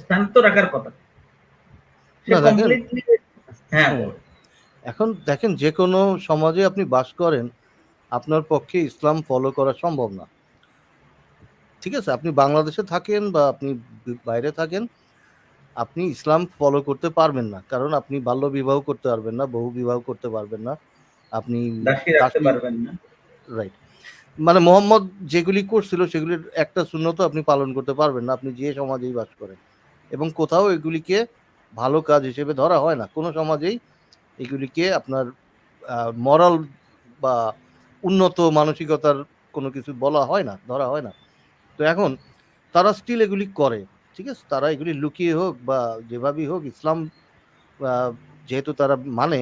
স্থান তো রাখার কথা। হ্যাঁ এখন দেখেন যে কোনো সমাজে আপনি বাস করেন আপনার পক্ষে ইসলাম ফলো করা সম্ভব না। ঠিক আছে আপনি বাংলাদেশে থাকেন বা আপনি বাইরে থাকেন আপনি ইসলাম ফলো করতে পারবেন না। কারণ আপনি বাল্য বিবাহ করতে পারবেন না বহু বিবাহ করতে পারবেন না। আপনি রাইট মানে মোহাম্মদ যেগুলি করছিল, সেগুলির একটা শূন্যত আপনি পালন করতে পারবেন না। আপনি যে সমাজেই বাস করেন। এবং কোথাও এগুলিকে ভালো কাজ হিসেবে ধরা হয় না। কোনো সমাজেই এগুলিকে আপনার মরাল বা উন্নত মানসিকতার কোনো কিছু বলা হয় না, ধরা হয় না। তো এখন তারা স্টিল এগুলি করে, ঠিক আছে? তারা এগুলি লুকিয়ে হোক বা যেভাবেই হোক ইসলাম যেহেতু তারা মানে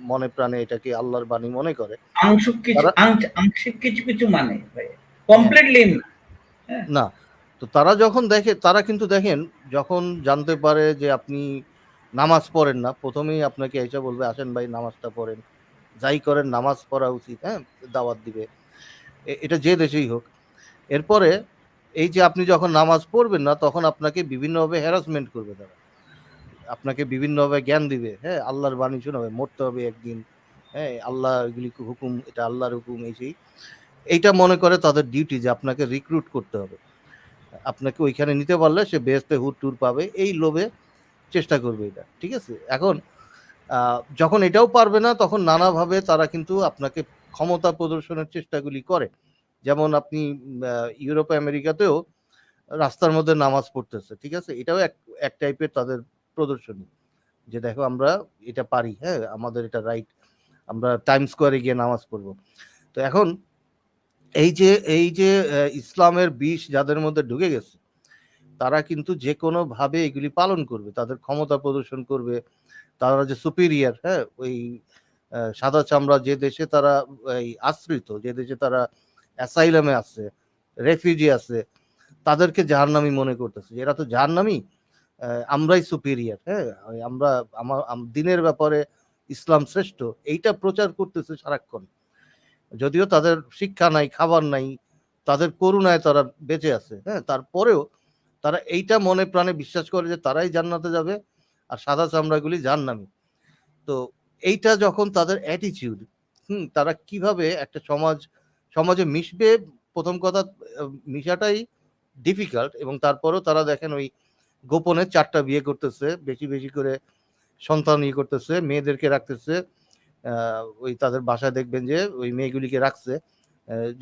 মনে প্রাণে এটাকে আল্লাহর বাণী মনে করে। আংশিক কিছু আংশিক কিছু কিছু মানে কমপ্লিটলি না। তো তারা যখন দেখে তারা কিন্তু দেখেন যখন জানতে পারে যে আপনি নামাজ পড়েন না প্রথমেই আপনাকে এসে বলবে আসেন ভাই নামাজটা পড়েন। যাই করেন নামাজ পড়া উচিত হ্যাঁ দাওয়াত দিবে। এটা যে দেশেই হোক। এরপরে এই যে আপনি যখন নামাজ পড়বেন না তখন আপনাকে বিভিন্নভাবে হ্যারাসমেন্ট করবে তারা। আপনাকে বিভিন্নভাবে জ্ঞান দিবে হ্যাঁ? আল্লাহর বাণী শোনাবে মরতে হবে একদিন হ্যাঁ? আল্লাহ এগুলি হুকুম, এটা আল্লাহর হুকুম, এই সেই। এইটা মনে করে তাদের ডিউটি যে আপনাকে রিক্রুট করতে হবে। আপনাকে ওইখানে নিতে পারলে সে বেহেস্তে হুট টুর পাবে, এই লোভে চেষ্টা করবে এটা, ঠিক আছে? এখন যখন এটাও পারবে না, তখন নানাভাবে তারা কিন্তু আপনাকে ক্ষমতা প্রদর্শনের চেষ্টাগুলি করে। যেমন আপনি ইউরোপ, আমেরিকাতেও রাস্তার মধ্যে নামাজ পড়তেছে, ঠিক আছে? এটাও এক এক টাইপের তাদের প্রদর্শনী, যে দেখো আমরা এটা পারি হ্যাঁ আমাদের এটা রাইট আমরা টাইম স্কোয়ারে গিয়ে নামাজ পড়ব। তো এখন এই যে এই যে ইসলামের বিষ যাদের মধ্যে ঢুকে গেছে, তারা কিন্তু যে কোনো ভাবে এগুলি পালন করবে, তাদের ক্ষমতা প্রদর্শন করবে, তারা যে সুপিরিয়ার হ্যাঁ ওই সাদা চামড়া যে দেশে তারা, এই, আশ্রিত, যে দেশে তারা অ্যাসাইলামে আছে রেফিউজি আছে, তাদেরকে জাহান্নামি মনে করতেছে। এরা তো জাহান্নামি? আমরাই সুপিরিয়ার হ্যাঁ? আমরা আমার দিনের ব্যাপারে ইসলাম শ্রেষ্ঠ, এইটা প্রচার করতেছে সারাক্ষণ। যদিও তাদের শিক্ষা নাই, খাবার নাই, তাদের করুণায় তারা বেঁচে আছে হ্যাঁ? তারপরেও তারা এইটা মনে প্রাণে বিশ্বাস করে যে তারাই জান্নাতে যাবে আর সাদা চামড়াগুলি জাহান্নামী। তো এইটা যখন তাদের অ্যাটিচিউড হুম, তারা কীভাবে একটা সমাজ, সমাজে মিশবে? প্রথম কথা মিশাটাই ডিফিকাল্ট এবং তারপরেও তারা দেখেন ওই গোপনে চারটা বিয়ে করতেছে, বেশি বেশি করে সন্তান ইয়ে করতেছে, মেয়েদেরকে রাখতেছে ওই তাদের বাসায় দেখবেন যে ওই মেয়েগুলিকে রাখছে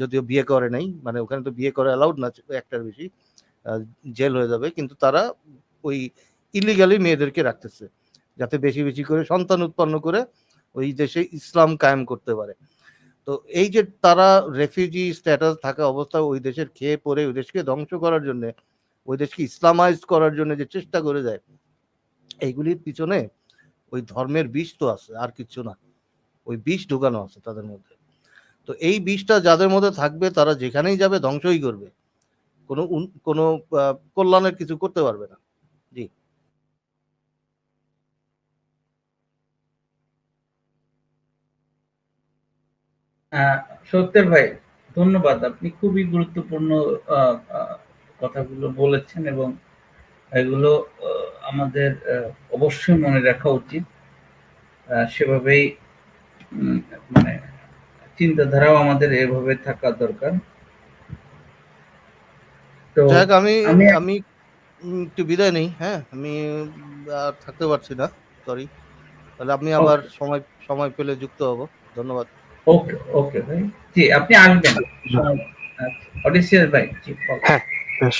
যদিও বিয়ে করে নাই মানে ওখানে তো বিয়ে করা অ্যালাউড না, একটার বেশি জেল হয়ে যাবে, কিন্তু তারা ওই ইলিগালি মেয়েদেরকে রাখতেছে, যাতে বেশি বেশি করে সন্তান উৎপন্ন করে ওই দেশে ইসলাম কায়েম করতে পারে। তো এই যে তারা রেফিউজি স্ট্যাটাস থাকা অবস্থা ওই দেশের খেয়ে পড়ে ওই দেশকে ধ্বংস করার জন্য ওই দেশকে ইসলামাইজ করার জন্য যে চেষ্টা করে যায়, এইগুলির পিছনে ওই ধর্মের বিষ তো আছে, আর কিছু না। ওই বিষ ঢোকানো আছে তাদের মধ্যে। তো এই বিষটা যাদের মধ্যে থাকবে, তারা যেখানেই যাবে ধ্বংসই করবে। কোনো কোনো কল্যাণের কিছু করতে পারবে না। জি। সত্যের ভাই, ধন্যবাদ। আপনি খুবই গুরুত্বপূর্ণ কথাগুলো বলেছেন এবং এগুলো আহ, আমাদের আহ, অবশ্যই মনে রাখা উচিত। আহ, সেভাবেই উম, মানে চিন্তাধারাও আমাদের এভাবে থাকা দরকার। তো আমি আমি- আমি উম, একটু বিদায় নেই হ্যাঁ? আমি আর থাকতে পারছি না সরি তাহলে আপনি আবার সময় সময় পেলে যুক্ত হব। ধন্যবাদ। ওকে ওকে ভাই। জি আপনি আসবেন। অডিসিয়াস ভাই। জি হ্যাঁ। বেশ